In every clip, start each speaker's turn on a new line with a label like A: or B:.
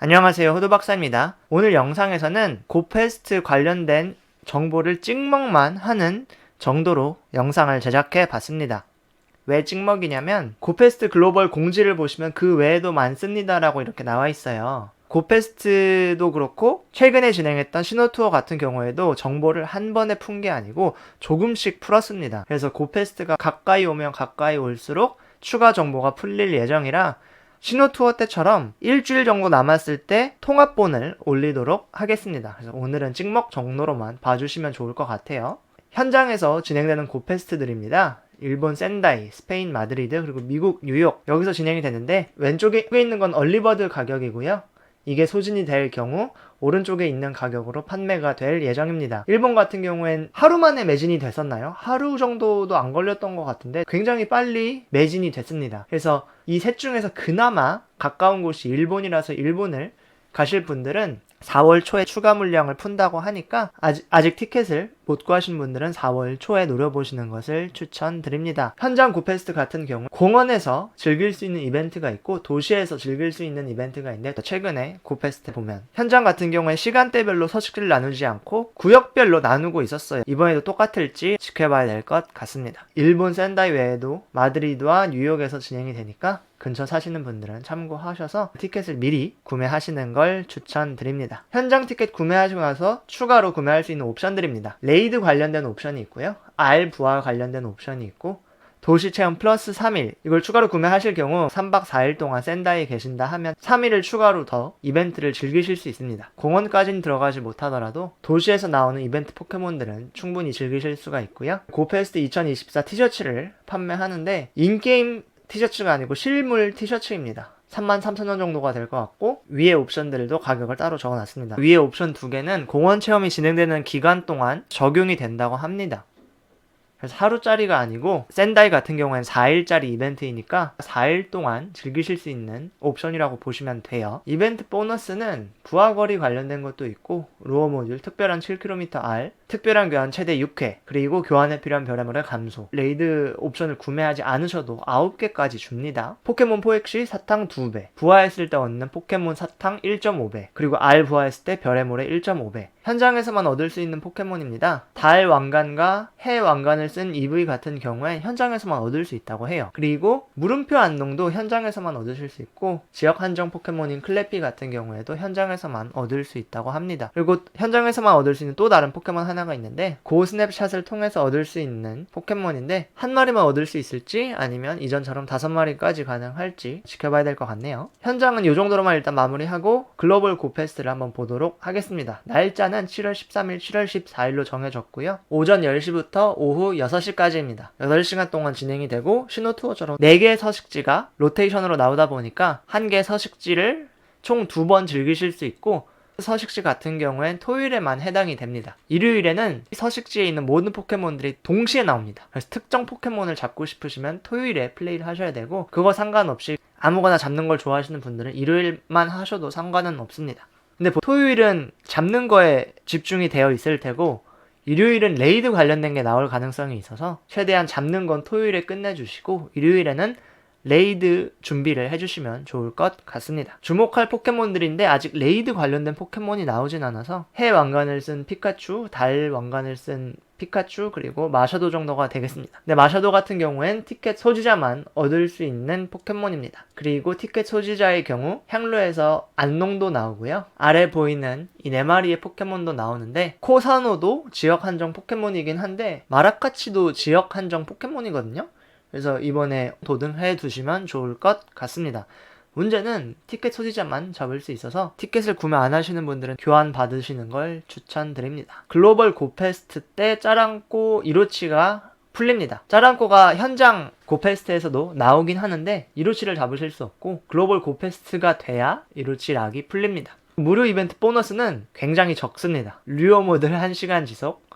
A: 안녕하세요 호두박사입니다. 오늘 영상에서는 고페스트 관련된 정보를 찍먹만 하는 정도로 영상을 제작해 봤습니다. 왜 찍먹이냐면 고페스트 글로벌 공지를 보시면 그 외에도 많습니다라고 이렇게 나와 있어요. 고페스트도 그렇고 최근에 진행했던 신호투어 같은 경우에도 정보를 한 번에 푼 게 아니고 조금씩 풀었습니다. 그래서 고페스트가 가까이 오면 가까이 올수록 추가 정보가 풀릴 예정이라 신호 투어 때처럼 일주일 정도 남았을 때 통합본을 올리도록 하겠습니다. 그래서 오늘은 찍먹 정도로만 봐주시면 좋을 것 같아요. 현장에서 진행되는 고페스트들입니다. 일본 센다이, 스페인 마드리드, 그리고 미국 뉴욕 여기서 진행이 되는데 왼쪽에 있는 건 얼리버드 가격이고요. 이게 소진이 될 경우 오른쪽에 있는 가격으로 판매가 될 예정입니다. 일본 같은 경우엔 하루 만에 매진이 됐었나요? 하루 정도도 안 걸렸던 것 같은데 굉장히 빨리 매진이 됐습니다. 그래서 이 셋 중에서 그나마 가까운 곳이 일본이라서 일본을 가실 분들은 4월 초에 추가 물량을 푼다고 하니까 아직, 아직 티켓을 못 구하신 분들은 4월 초에 노려보시는 것을 추천드립니다. 현장 고페스트 같은 경우 공원에서 즐길 수 있는 이벤트가 있고 도시에서 즐길 수 있는 이벤트가 있는데 최근에 고페스트 보면 현장 같은 경우에 시간대별로 서식지를 나누지 않고 구역별로 나누고 있었어요. 이번에도 똑같을지 지켜봐야 될 것 같습니다. 일본 센다이 외에도 마드리드와 뉴욕에서 진행이 되니까 근처 사시는 분들은 참고하셔서 티켓을 미리 구매하시는 걸 추천드립니다. 현장 티켓 구매하시고 나서 추가로 구매할 수 있는 옵션들입니다. 레이 드 관련된 옵션이 있고요. R 부하 관련된 옵션이 있고 도시 체험 플러스 3일 이걸 추가로 구매하실 경우 3박 4일 동안 샌다이에 계신다 하면 3일을 추가로 더 이벤트를 즐기실 수 있습니다. 공원까지는 들어가지 못하더라도 도시에서 나오는 이벤트 포켓몬들은 충분히 즐기실 수가 있고요. 고페스트 2024 티셔츠를 판매하는데 인게임 티셔츠가 아니고 실물 티셔츠입니다. 33,000원 정도가 될 것 같고 위에 옵션들도 가격을 따로 적어놨습니다. 위에 옵션 두 개는 공원 체험이 진행되는 기간 동안 적용이 된다고 합니다. 그래서 하루짜리가 아니고 샌다이 같은 경우에는 4일짜리 이벤트이니까 4일 동안 즐기실 수 있는 옵션이라고 보시면 돼요. 이벤트 보너스는 부하거리 관련된 것도 있고 루어 모듈 특별한 7km R 특별한 교환 최대 6회 그리고 교환에 필요한 별의물의 감소 레이드 옵션을 구매하지 않으셔도 9개까지 줍니다. 포켓몬 포획 시 사탕 2배 부하했을 때 얻는 포켓몬 사탕 1.5배 그리고 R 부하했을 때 별의물의 1.5배 현장에서만 얻을 수 있는 포켓몬입니다. 달 왕관과 해 왕관을 쓴 EV 같은 경우엔 현장에서만 얻을 수 있다고 해요. 그리고 물음표 안농도 현장에서만 얻으실 수 있고 지역 한정 포켓몬인 클래피 같은 경우에도 현장에서만 얻을 수 있다고 합니다. 그리고 현장에서만 얻을 수 있는 또 다른 포켓몬 하나가 있는데 고 스냅샷을 통해서 얻을 수 있는 포켓몬인데 한 마리만 얻을 수 있을지 아니면 이전처럼 다섯 마리까지 가능할지 지켜봐야 될 것 같네요. 현장은 이 정도로만 일단 마무리하고 글로벌 고페스트를 한번 보도록 하겠습니다. 날짜는 7월 13일, 7월 14일로 정해졌고요. 오전 10시부터 오후 6시까지입니다. 8시간 동안 진행이 되고 신호 투어처럼 4개의 서식지가 로테이션으로 나오다 보니까 한개 서식지를 총 두 번 즐기실 수 있고 서식지 같은 경우엔 토요일에만 해당이 됩니다. 일요일에는 서식지에 있는 모든 포켓몬들이 동시에 나옵니다. 그래서 특정 포켓몬을 잡고 싶으시면 토요일에 플레이를 하셔야 되고 그거 상관없이 아무거나 잡는 걸 좋아하시는 분들은 일요일만 하셔도 상관은 없습니다. 근데 보- 토요일은 잡는 거에 집중이 되어 있을 테고 일요일은 레이드 관련된 게 나올 가능성이 있어서 최대한 잡는 건 토요일에 끝내주시고 일요일에는 레이드 준비를 해주시면 좋을 것 같습니다. 주목할 포켓몬들인데 아직 레이드 관련된 포켓몬이 나오진 않아서 해 왕관을 쓴 피카츄, 달 왕관을 쓴 피카츄 그리고 마샤도 정도가 되겠습니다. 네, 마샤도 같은 경우엔 티켓 소지자만 얻을 수 있는 포켓몬입니다. 그리고 티켓 소지자의 경우 향로에서 안농도 나오고요. 아래 보이는 이 네 마리의 포켓몬도 나오는데 코사노도 지역 한정 포켓몬이긴 한데 마라카치도 지역 한정 포켓몬이거든요. 그래서 이번에 도등해 두시면 좋을 것 같습니다. 문제는 티켓 소지자만 잡을 수 있어서 티켓을 구매 안 하시는 분들은 교환 받으시는 걸 추천드립니다. 글로벌 고페스트 때 짜랑꼬 이로치가 풀립니다. 짜랑꼬가 현장 고페스트에서도 나오긴 하는데 이로치를 잡으실 수 없고 글로벌 고페스트가 돼야 이로치 락이 풀립니다. 무료 이벤트 보너스는 굉장히 적습니다. 류어 모드를 1시간 지속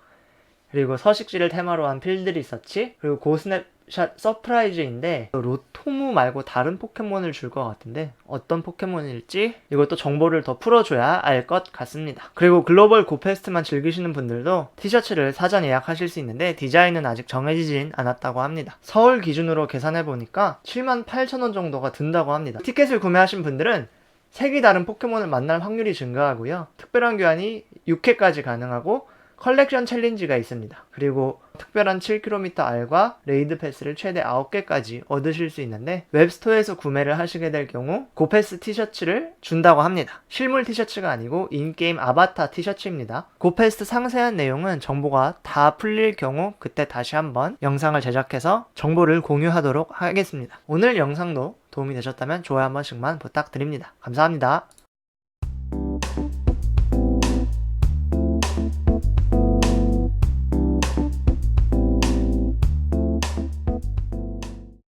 A: 그리고 서식지를 테마로 한 필드 리서치 그리고 고스냅샷 서프라이즈인데 로토무 말고 다른 포켓몬을 줄 것 같은데 어떤 포켓몬일지 이것도 정보를 더 풀어줘야 알 것 같습니다. 그리고 글로벌 고페스트만 즐기시는 분들도 티셔츠를 사전 예약하실 수 있는데 디자인은 아직 정해지진 않았다고 합니다. 서울 기준으로 계산해 보니까 78,000원 정도가 든다고 합니다. 티켓을 구매하신 분들은 색이 다른 포켓몬을 만날 확률이 증가하고요. 특별한 교환이 6회까지 가능하고 컬렉션 챌린지가 있습니다. 그리고 특별한 7km R과 레이드 패스를 최대 9개까지 얻으실 수 있는데 웹스토어에서 구매를 하시게 될 경우 고패스 티셔츠를 준다고 합니다. 실물 티셔츠가 아니고 인게임 아바타 티셔츠입니다. 고패스 상세한 내용은 정보가 다 풀릴 경우 그때 다시 한번 영상을 제작해서 정보를 공유하도록 하겠습니다. 오늘 영상도 도움이 되셨다면 좋아요 한 번씩만 부탁드립니다. 감사합니다.